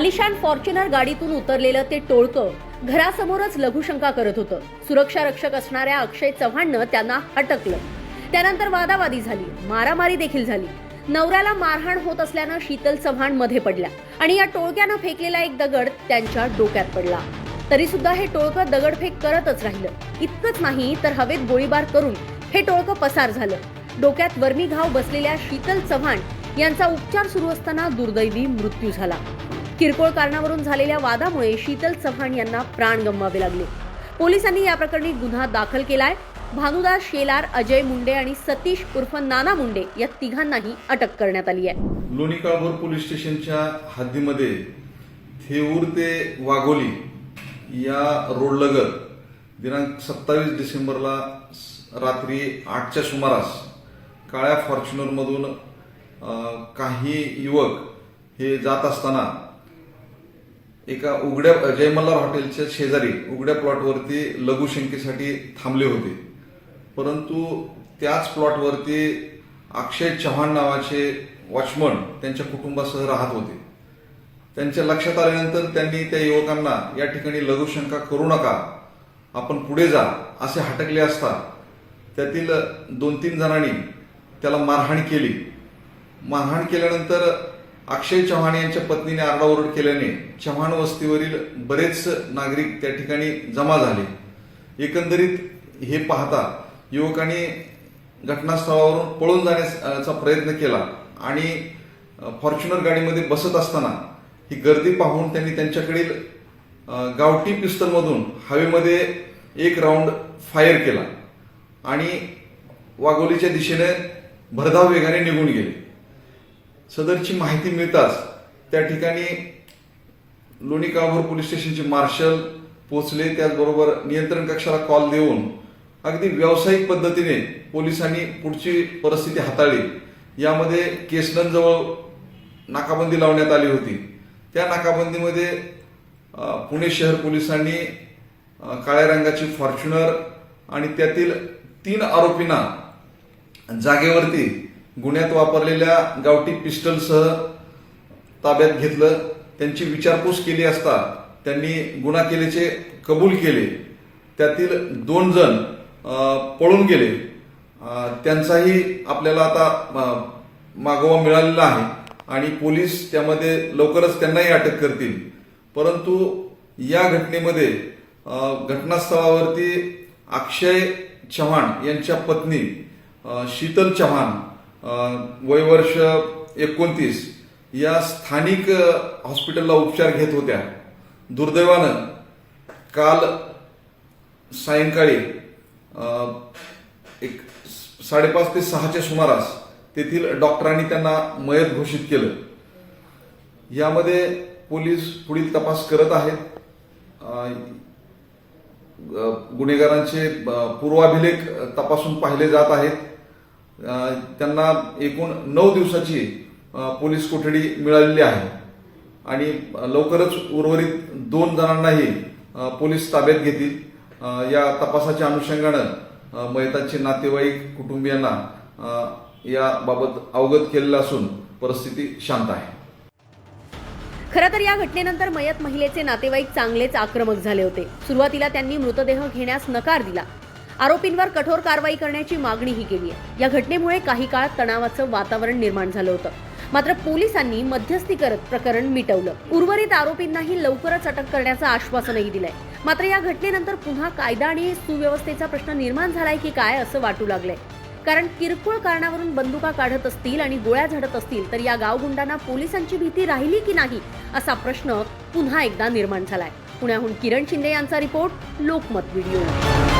आलिशान फॉर्च्युनर गाडीतून उतरलेलं ते टोळकं घरासमोरच लघुशंका करत होतं. सुरक्षा रक्षक असणाऱ्या अक्षय चव्हाणनं त्यांना हटकलं त्यानंतर वादावादी झाली. मारामारी देखील झाली. नवऱ्याला मारहाण होत असल्यानं शीतल चव्हाणमध्ये पडल्या आणि या टोळक्यानं फेकलेला एक दगड त्यांच्या डोक्यात पडला. तरी सुद्धा हे टोळकं दगडफेक करतच राहिलं. इतकंच नाही तर हवेत गोळीबार करून हे टोळकं पसार झालं. डोक्यात वर्मी घाव बसलेल्या शीतल चव्हाण यांचा उपचार सुरू असताना दुर्दैवी मृत्यू झाला. किरकोळ कारणावरून झालेल्या वादामुळे शीतल चव्हाण यांना प्राण गमवावे लागले. पोलिसांनी या प्रकरणी गुन्हा दाखल केलाय. भानुदास शेलार अजय मुंडे आणि सतीश उर्फ नाना मुंडे या तिघांनाही अटक करण्यात आली आहे. लोणी काळभोर पोलीस स्टेशनच्या हद्दीमध्ये थेऊर ते वाघोली या रोडलगत दिनांक सत्तावीस डिसेंबरला रात्री आठच्या सुमारास काळ्या फॉर्च्युनरमधून काही युवक हे जात असताना एका उघड्या जयमल्हार हॉटेलच्या शेजारी उघड्या प्लॉटवरती लघुशंकेसाठी थांबले होते. परंतु त्याच प्लॉटवरती अक्षय चव्हाण नावाचे वॉचमन त्यांच्या कुटुंबासह राहत होते. त्यांच्या लक्षात आल्यानंतर त्यांनी त्या युवकांना या ठिकाणी लघुशंका करू नका आपण पुढे जा असे हटकले असता त्यातील दोन तीन जणांनी त्याला मारहाण केली. मारहाण केल्यानंतर अक्षय चव्हाण यांच्या पत्नीने आरडाओरड केल्याने चव्हाण वस्तीवरील बरेच नागरिक त्या ठिकाणी जमा झाले. एकंदरीत हे पाहता युवकांनी घटनास्थळावरून पळून जाण्याचा प्रयत्न केला आणि फॉर्च्युनर गाडीमध्ये बसत असताना ही गर्दी पाहून त्यांनी त्यांच्याकडील गावठी पिस्तलमधून हवेमध्ये एक राऊंड फायर केला आणि वाघोलीच्या दिशेने भरधाव वेगाने निघून गेले. सदरची माहिती मिळताच त्या ठिकाणी लोणी काळभोर पोलीस स्टेशनचे मार्शल पोचले त्याचबरोबर नियंत्रण कक्षाला कॉल देऊन अगदी व्यावसायिक पद्धतीने पोलिसांनी पुढची परिस्थिती हाताळली. यामध्ये केसनंजवळ नाकाबंदी लावण्यात आली होती. त्या नाकाबंदीमध्ये पुणे शहर पोलिसांनी काळ्या रंगाची फॉर्च्युनर आणि त्यातील तीन आरोपींना जागेवरती गुन्ह्यात वापरलेल्या गावठी पिस्टलसह ताब्यात घेतलं. त्यांची विचारपूस केली असता त्यांनी गुन्हा केल्याचे कबूल केले. त्यातील दोन जण पळून गेले. त्यांचाही आपल्याला आता मागोवा मिळालेला आहे आणि पोलीस त्यामध्ये लवकरच त्यांनाही अटक करतील. परंतु या घटनेमध्ये घटनास्थळावरती अक्षय चव्हाण यांच्या पत्नी शीतल चव्हाण वयवर्ष वय वर्ष एकोणतीस या स्थानिक हॉस्पिटलला उपचार घेत होत्या. दुर्दैवानं काल सायंकाळी एक साडेपाच ते सहाच्या सुमारास तेथील डॉक्टरांनी त्यांना मयत घोषित केलं. यामध्ये पोलीस पुढील तपास करत आहेत. गुन्हेगारांचे पूर्वाभिलेख तपासून पाहिले जात आहेत. त्यांना एकूण नऊ दिवसाची पोलीस कोठडी मिळालेली आहे. आणि लवकरच उर्वरित दोन जणांनाही पोलीस ताब्यात घेतील. या तपासाच्या अनुषंगानं मयतांचे नातेवाईक कुटुंबियांना याबाबत अवगत केलेलं असून परिस्थिती शांत आहे. खरं तर या घटनेनंतर मयत महिलेचे नातेवाईक चांगलेच आक्रमक झाले होते. सुरुवातीला त्यांनी मृतदेह घेण्यास नकार दिला. आरोपींवर कठोर कारवाई करण्याची मागणीही केली आहे. या घटनेमुळे काही काळ तणावाचं वातावरण निर्माण झालं होतं. मात्र पोलिसांनी मध्यस्थी करत प्रकरण मिटवलं. उर्वरित आरोपींनाही लवकरच अटक करण्याचं आश्वासनही दिलंय. मात्र या घटनेनंतर पुन्हा कायदा आणि सुव्यवस्थेचा प्रश्न निर्माण झालाय की काय असं वाटू लागलंय. कारण किरकोळ कारणावरून बंदुका काढत असतील आणि गोळ्या झाडत असतील तर या गावगुंडांना पोलिसांची भीती राहिली की नाही असा प्रश्न पुन्हा एकदा निर्माण झालाय. पुण्याहून किरण शिंदे यांचा रिपोर्ट लोकमत व्हिडिओ.